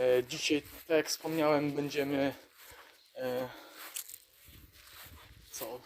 E, dzisiaj, tak jak wspomniałem, będziemy. E, co?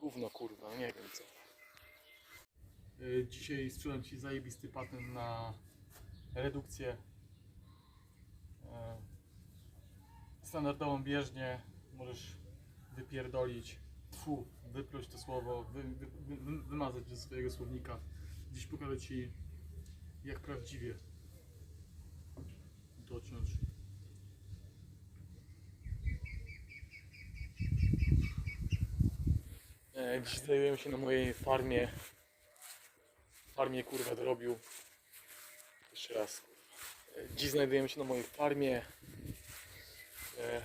Gówno kurwa, nie wiem co. E, dzisiaj sprzedam Ci zajebisty patent na redukcję. Standardową bieżnię możesz wypierdolić, tfu, wypluć to słowo, wy, wy, wy, wymazać ze swojego słownika. Dziś pokażę Ci jak prawdziwie dociąć. E, Dziś znajdujemy się na mojej farmie. Farmie kurwa dorobił. Jeszcze raz. E, Dziś znajdujemy się na mojej farmie. E,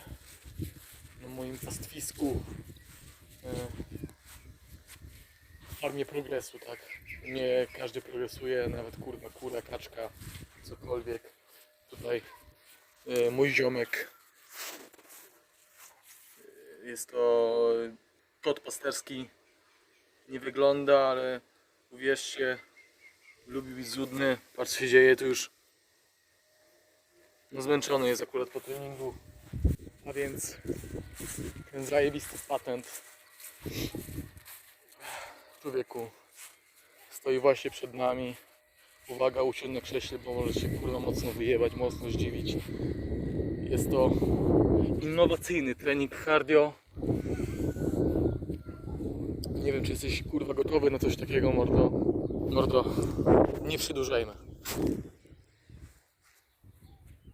Na moim pastwisku. E, Farmie progresu, tak. Nie każdy progresuje, nawet kurwa kura, kaczka, cokolwiek. Tutaj e, mój ziomek. E, Jest to kot pasterski. Nie wygląda, ale uwierzcie, lubi być zudny. Patrz się dzieje, to już no zmęczony jest akurat po treningu. A więc ten zajebisty patent człowieku stoi właśnie przed nami. Uwaga, usiądź na krześle, bo może się kurwa mocno wyjebać, mocno zdziwić. Jest to innowacyjny trening cardio. Nie wiem, czy jesteś kurwa gotowy na coś takiego, mordo. Mordo, nie przedłużajmy.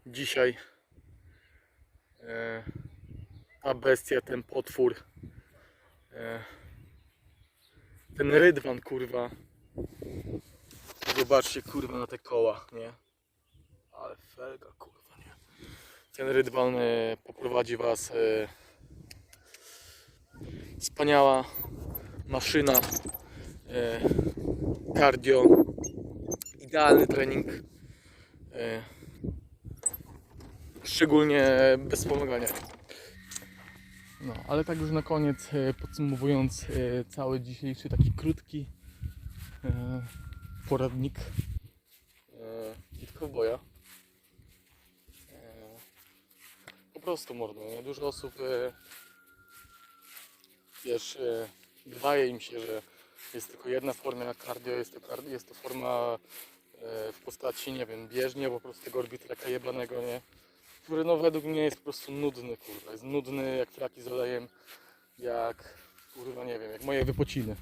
Dzisiaj e, ta bestia, ten potwór, e, ten rydwan, kurwa. Zobaczcie, kurwa, na te koła, nie? Ale felga, kurwa, nie? Ten rydwan e, poprowadzi was e, wspaniała maszyna e, cardio idealny trening e, szczególnie bez wspomagania. No, ale tak już na koniec e, podsumowując cały dzisiejszy taki krótki poradnik. Kit Cowboya e, po prostu mordo, nie? dużo osób wiesz, wydaje im się, że jest tylko jedna forma cardio, jest to, cardio, jest to forma e, w postaci, nie wiem, bieżnie, po prostu tego orbitraka jebanego, nie? Który no według mnie jest po prostu nudny, kurwa, jest nudny jak flaki z olejem, jak, kurwa, nie wiem, jak moje wypociny.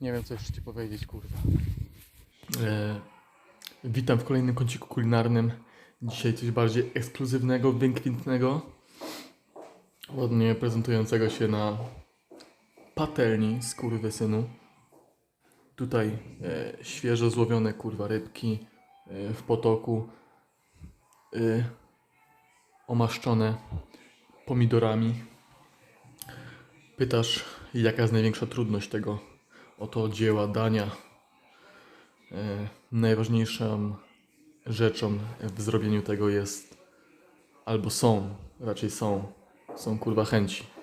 Nie wiem, co jeszcze Ci powiedzieć, kurwa. E, witam w kolejnym kąciku kulinarnym. Dzisiaj coś bardziej ekskluzywnego, wykwintnego. Ładnie prezentującego się na patelni skurwysynu. Tutaj e, świeżo złowione kurwa rybki e, w potoku. E, omaszczone pomidorami. Pytasz, jaka jest największa trudność tego oto dzieła dania. E, najważniejszą rzeczą w zrobieniu tego jest, albo są, raczej są, są kurwa chęci.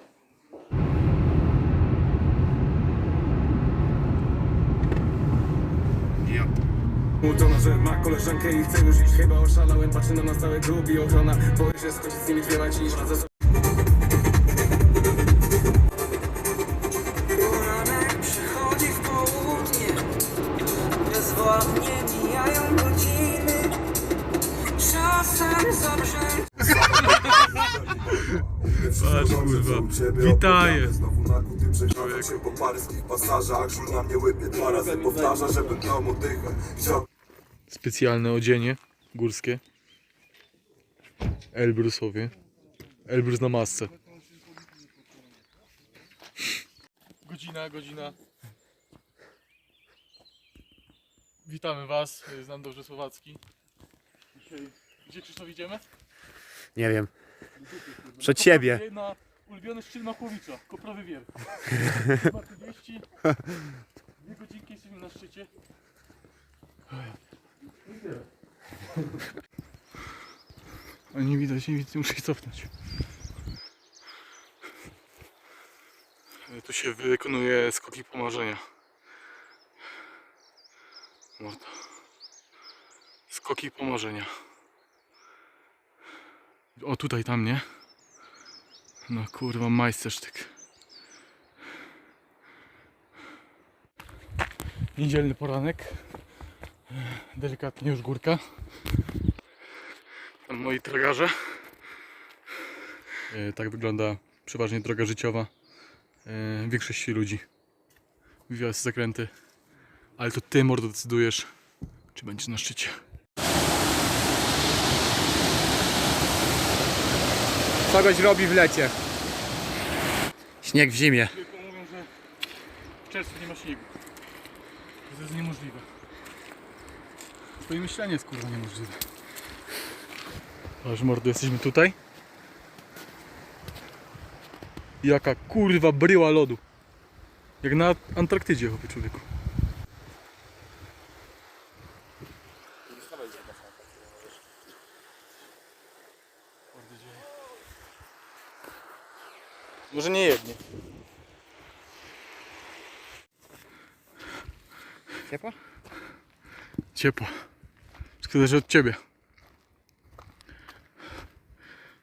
Uczona, że ma koleżankę i chce już iść. Chyba oszalałem, patrzy na nas cały klub i ochrona Boję się skończyć z nimi dwiema dziś Radzę sobie Poranek przychodzi w południe. Bezwładnie mijają godziny. Czasem zabrzęczy Patrz kurwa, witaję. Znowu na kuty przesiadam się po paryskich pasażach. Żul na mnie łypie dwa razy powtarza, żebym dał mu dychę Specjalne odzienie górskie. Elbrusowie. Elbrus na masce. Godzina, godzina. Witamy Was, znam dobrze Słowacki. Dzisiaj, gdzie Krzysztof idziemy? Nie wiem. Przed siebie. Na ulubiony szczyt Makłowicza, Koprowy Wier. 40. Dwie godzinki jesteśmy na szczycie. A nie widać, nie widać, muszę się cofnąć. Tu się wykonuje skoki pomarzenia. Mordo. Skoki pomarzenia. O tutaj, tam, nie? No kurwa, majstersztyk. Niedzielny poranek. Delikatnie już górka. Tam moi tragarze. E, Tak wygląda przeważnie droga życiowa e, większości ludzi. Wywiały zakręty. Ale to ty, mordo, decydujesz, czy będziesz na szczycie. Kogoś robi w lecie. Śnieg w zimie. Tylko mówią, że w czerwcu nie ma śniegu. To jest niemożliwe. Twoje myślenie jest kurwa niemożliwe. Aż mordo, jesteśmy tutaj. Jaka kurwa bryła lodu. Jak na Antarktydzie, chłopie człowieku. Może nie jednie. Ciepło? Ciepło. Wszystko zależy od ciebie.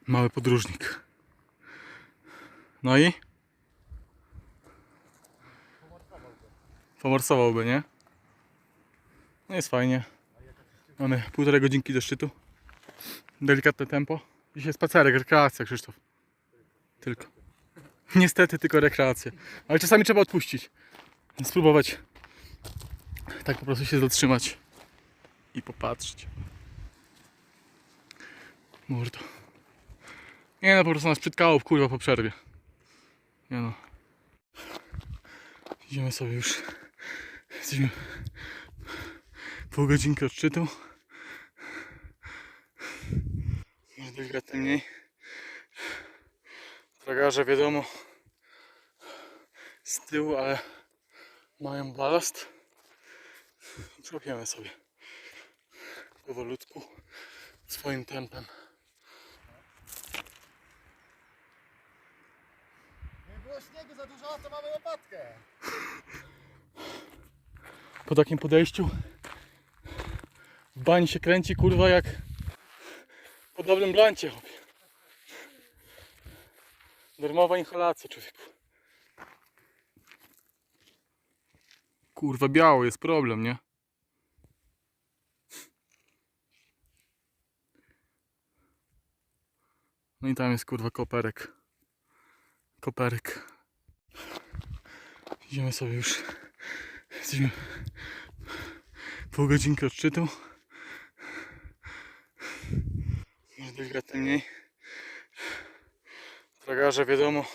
Mały podróżnik. No i? Pomorsowałby, nie? No jest fajnie. Mamy półtorej godzinki do szczytu. Delikatne tempo. Dzisiaj spacerek, rekreacja, Krzysztof. Tylko. Niestety tylko rekreacja. Ale czasami trzeba odpuścić. Spróbować tak po prostu się zatrzymać i popatrzeć. Mordo. Nie no, po prostu nas przytkało kurwa po przerwie. Nie no. Idziemy sobie już. Jesteśmy pół godzinki od szczytu. Może delikatnie mniej. Tragarze wiadomo z tyłu, ale mają balast. Zrobimy sobie powolutku, swoim tempem. Nie było śniegu za dużo, to mamy łopatkę. Po takim podejściu bani się kręci kurwa jak po dobrym blancie. chłopie. Darmowa inhalacja człowieku. Kurwa biało jest problem, nie? No i tam jest kurwa koperek. Koperek. Idziemy sobie już. Jesteśmy pół godzinki od szczytu. Może delikatnie mniej. Tragarze wiadomo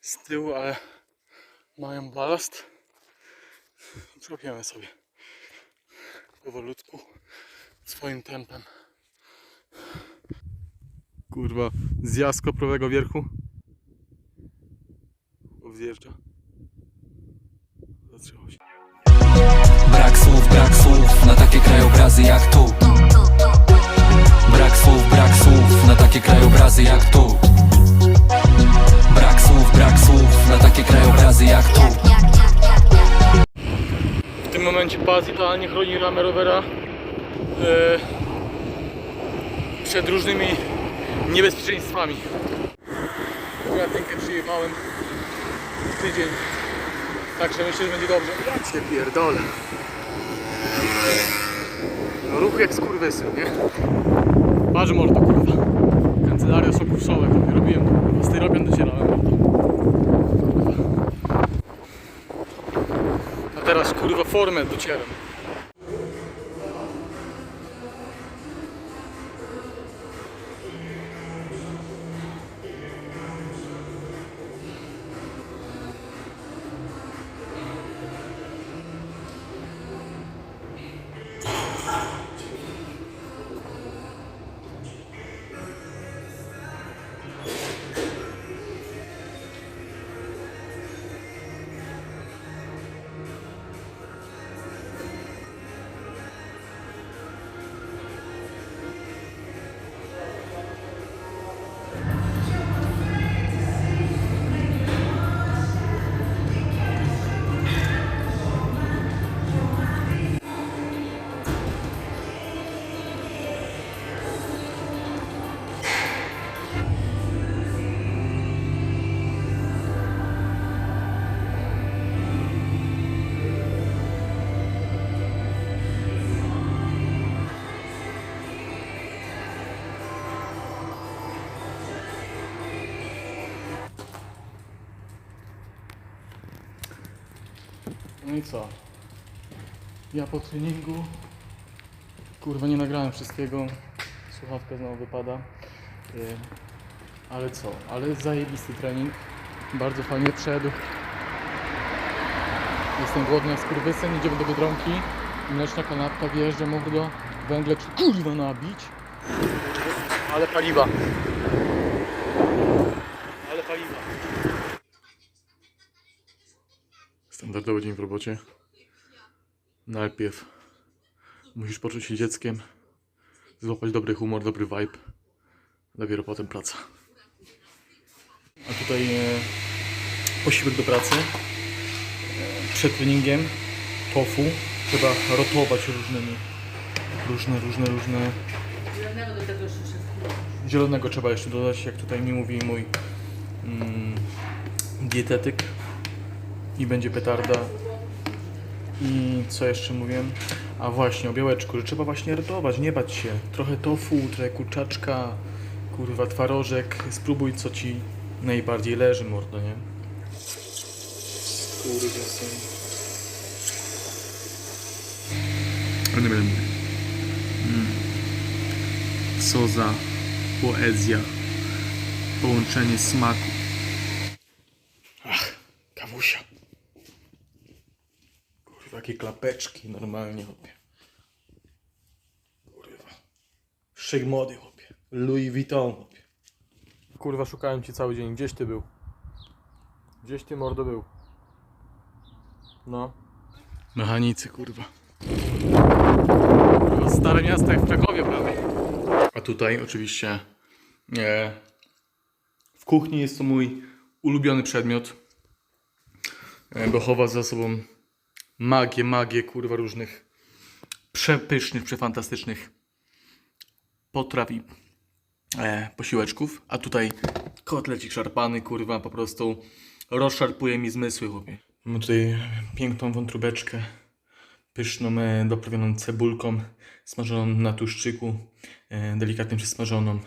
z tyłu, ale mają balast. Zrobimy sobie powolutku, swoim tempem. Kurwa, zjazd koprowego wierchu. Wjeżdża. Zatrzymał się. Brak słów, brak słów na takie krajobrazy jak tu Brak słów, brak słów na takie krajobrazy jak tu Brak słów, brak słów na takie krajobrazy jak tu W tym momencie Paz idealnie chroni ramę rowera e, przed różnymi niebezpieczeństwami. Ja tynkę przyjechałem w tydzień, także myślę, że będzie dobrze. Ja cię pierdolę. No, ruch jak skurwysyn, nie? Patrz mordo, kurwa. Kancelaria Soków Sołek, robiłem to, kurwa. Z tyropian docierałem, mordo. A teraz kurwa formę docieram. No i co? Ja po treningu. Kurwa, nie nagrałem wszystkiego. Słuchawka znowu wypada. Yy, ale co? Ale zajebisty trening. Bardzo fajnie wszedł. Jestem głodny jak skurwysyn, idziemy do Biedronki. Mleczna kanapka wjeżdża, mordo. Węgle kurwa nabić. Ale paliwa. Ale paliwa. Standardowy dzień w robocie. Najpierw musisz poczuć się dzieckiem, złapać dobry humor, dobry vibe. Dopiero potem praca. A tutaj e, posiłek do pracy. E, przed treningiem tofu. Trzeba rotować różnymi. Różne, różne, różne. Zielonego trzeba jeszcze dodać, jak tutaj mi mówi mój mm, dietetyk. I będzie petarda. I co jeszcze mówiłem? A właśnie, o białeczku, że trzeba właśnie ratować, nie bać się. Trochę tofu, trochę kurczaczka, kurwa, twarożek. Spróbuj, co ci najbardziej leży, mordo, nie? Kurwa, syn. Ale nie będę mówił. Mm. Co za poezja. Połączenie smaku. Ach, kawusia. Jakie klapeczki normalnie, chłopie. Kurwa. Szyk młody, chłopie. Louis Vuitton, chłopie. Kurwa, szukałem cię cały dzień. Gdzieś ty był? Gdzieś ty, mordo, był? No. Mechanicy, kurwa. Kurwa, Stare miasto jak w Krakowie prawie. A tutaj oczywiście e, w kuchni jest to mój ulubiony przedmiot, e, bo chowa za sobą magię, magię, kurwa, różnych przepysznych, przefantastycznych potraw i e, posiłeczków. A tutaj kotlecik szarpany, kurwa, po prostu rozszarpuje mi zmysły, chłopie. Mamy tutaj piękną wątróbeczkę, pyszną, e, doprawioną cebulką, smażoną na tłuszczyku, e, delikatnie przysmażoną.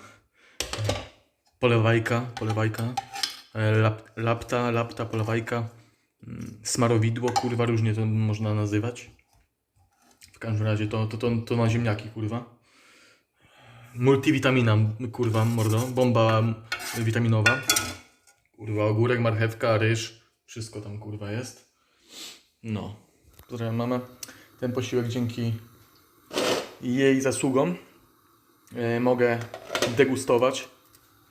Polewajka, polewajka, e, lap, lapta, lapta, polewajka, smarowidło, kurwa, różnie to można nazywać. W każdym razie to, to, to, to na ziemniaki, kurwa. Multivitamina, kurwa, mordo, bomba witaminowa. Kurwa, ogórek, marchewka, ryż, wszystko tam, kurwa, jest. No, które mamy. Ten posiłek dzięki jej zasługom e, mogę degustować.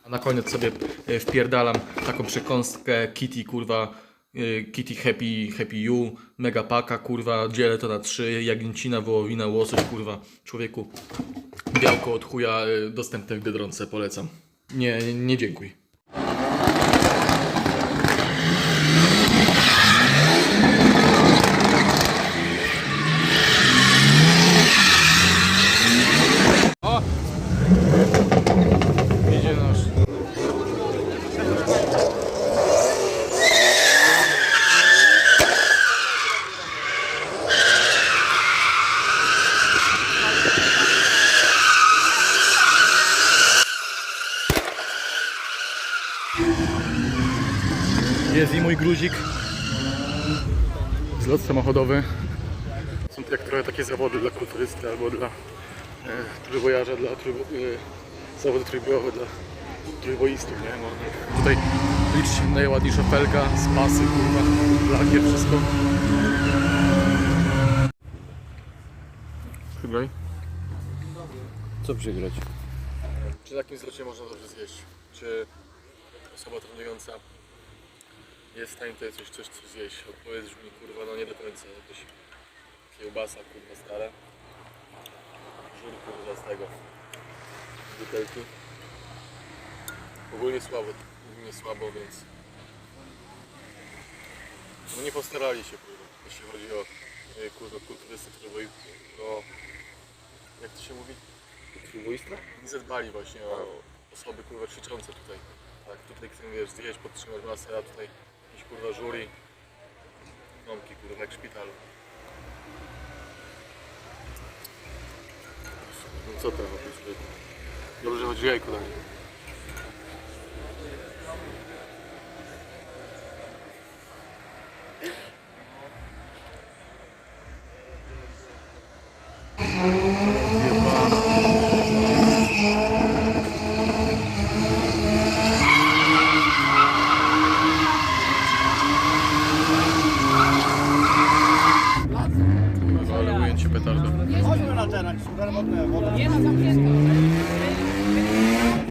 A na koniec sobie e, wpierdalam taką przekąskę Kitty, kurwa, Kitty Happy, Happy You, mega paka, kurwa, dzielę to na trzy, jagnięcina, wołowina, łosoś, kurwa, człowieku, białko od chuja, e, dostępne w Biedronce, polecam. Nie, nie dziękuj. Idzie nasz. Jest i mój gruzik. Zlot samochodowy. Są jak trochę takie zawody dla kulturysty albo dla e, trójbojarza, dla trójbo, e, zawody trójbojowe dla trójboistów, nie? No, tutaj liczy się najładniejsza felga, spasy, kurwa, lakier, wszystko. Chyba. Co przegrać? Czy takim zlocie można dobrze zjeść? Czy osoba trenująca jest w stanie tutaj coś, coś, coś zjeść? Odpowiedź mi kurwa, no nie do końca. Jakaś kiełbasa kurwa stara. Żur kurwa z tego. z Butelki. Ogólnie słabo, ogólnie słabo, więc no nie postarali się kurwa, jeśli chodzi o e, kurwa kulturystę, który no jak to się mówi? Trójboista? Nie zadbali właśnie o osoby kurwa ćwiczące tutaj. Tak, tutaj chcemy wiesz, zjeść, podtrzymać masę, a tutaj jakiś kurwa żuri. Gnomki kurwa jak w szpitalu. No co tam oprócz Dobrze, że chodzi jajko na nie.